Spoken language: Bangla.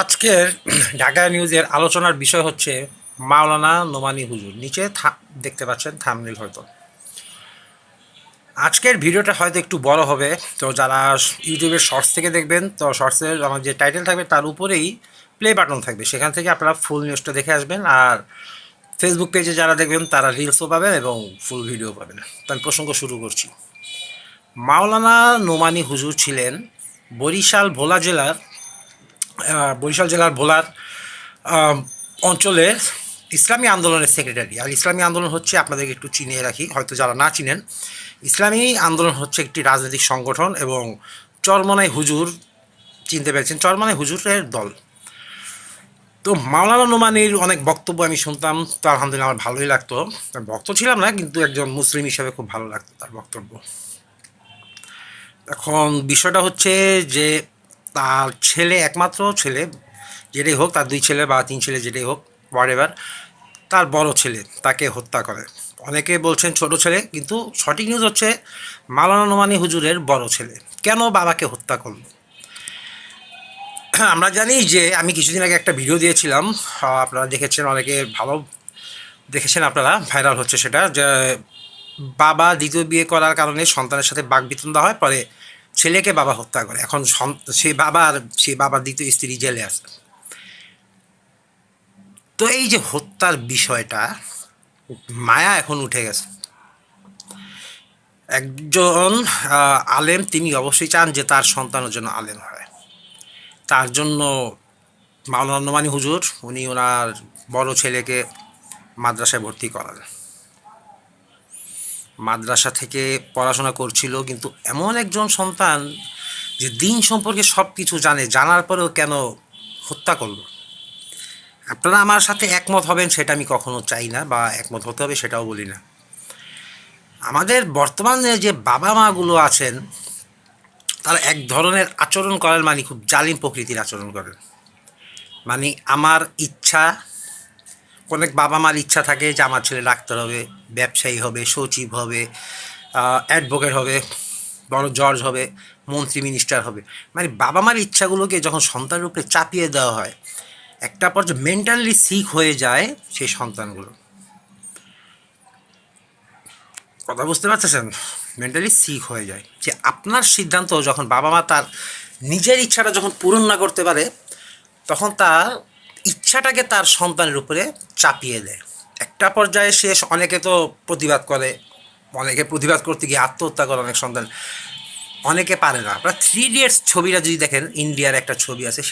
আজকের ঢাকা নিউজের আলোচনার বিষয় হচ্ছে মাওলানা নোমানি হুজুর। নিচে দেখতে পাচ্ছেন থামনিল হয়তো। আজকের ভিডিওটা হয়তো একটু বড় হবে। তো যারা ইউটিউবের শর্টস থেকে দেখবেন, তো শর্টসের আমার যে টাইটেল থাকবে তার উপরেই প্লে বাটন থাকবে। সেখান থেকে আপনারা ফুল নিউজটা দেখে আসবেন আর ফেসবুক পেজে যারা দেখবেন তারা রিলসও পাবেন এবং ফুল ভিডিও পাবেন। তো আমি প্রসঙ্গ শুরু করছি। মাওলানা নোমানি হুজুর ছিলেন বরিশাল ভোলা জেলার বরিশাল জেলার ভোলার অঞ্চলের ইসলামী আন্দোলনের সেক্রেটারি আর ইসলামী আন্দোলন হচ্ছে, আপনাদেরকে একটু চিনিয়ে রাখি, হয়তো যারা না চিনেন, ইসলামী আন্দোলন হচ্ছে একটি রাজনৈতিক সংগঠন এবং চরমনাই হুজুর, চিনতে পেরেছেন, চরমনাই হুজুরের দল। তো মাওলানা নোমানির অনেক বক্তব্য আমি শুনতাম, তো আলহামদুলিল্লাহ আমার ভালোই লাগতো। তার ভক্ত ছিলাম না, কিন্তু একজন মুসলিম হিসাবে খুব ভালো লাগতো তার বক্তব্য। এখন বিষয়টা হচ্ছে যে তার ছেলে, একমাত্র ছেলে, যেটাই হোক, তার দুই ছেলে বা তিন ছেলে যেটাই হোক হোয়াট তার বড় ছেলে, তাকে হত্যা করে। অনেকে বলছেন ছোট ছেলে, কিন্তু সঠিক নিউজ হচ্ছে মালানা নোমানি হুজুরের বড় ছেলে। কেন বাবাকে হত্যা করল? আমরা জানি যে আমি কিছুদিন আগে একটা ভিডিও দিয়েছিলাম আপনারা দেখেছেন, অনেকে ভালো দেখেছেন আপনারা ভাইরাল হচ্ছে সেটা, যে বাবা দ্বিতীয় বিয়ে করার কারণে সন্তানের সাথে বাগবিতণ্ডা হয়, পরে ছেলেকে বাবা হত্যা করে। এখন সে বাবার সে বাবার দ্বিতীয় স্ত্রী জেলে আছে। তো এই যে হত্যার বিষয়টা, মায়া এখন উঠে গেছে। একজন আলেম, তিনি অবশ্যই চান যে তার সন্তানের জন্য আলেম হয়। তার জন্য মাওলানা নোমানি হুজুর, উনি ওনার বড় ছেলেকে মাদ্রাসায় ভর্তি করালেন। মাদ্রাসা থেকে পড়াশোনা করছিল, কিন্তু এমন একজন সন্তান যে দিন সম্পর্কে সব কিছু জানে, জানার পরেও কেন হত্যা করল? আপনারা আমার সাথে একমত হবেন সেটা আমি কখনো চাই না বা একমত হতে হবে সেটাও বলি না। আমাদের বর্তমানে যে বাবা মাগুলো আছেন, তারা এক ধরনের আচরণ করেন মানে খুব জালিম প্রকৃতির আচরণ করেন। মানে আমার ইচ্ছা অনেক বাবা মার ইচ্ছা থাকে যে আমার ছেলে ডাক্তার হবে, ব্যবসায়ী হবে, সচিব হবে অ্যাডভোকেট হবে, বড় জর্জ হবে, মন্ত্রী মিনিস্টার হবে। মানে বাবা মার ইচ্ছাগুলোকে যখন সন্তানের উপরে চাপিয়ে দেওয়া হয়, একটা পর্যায়ে মেন্টালি সিক হয়ে যায় সেই সন্তানগুলো। কথা বুঝতে পারতেছেন? মেন্টালি সিক হয়ে যায়। যে আপনার সিদ্ধান্ত যখন বাবা মা তার নিজের ইচ্ছাটা যখন পূরণ না করতে পারে, তখন তার ইচ্ছাটাকে তার সন্তানের উপরে চাপিয়ে দেয়। একটা পর্যায়ে সে অনেকে তো প্রতিবাদ করে, অনেকে প্রতিবাদ করতে গিয়ে আত্মহত্যা করে অনেক সন্তান, অনেকে পারে না। আপনার থ্রি ইডিয়েটস ছবিটা যদি দেখেন ইন্ডিয়ার একটা ছবি আছে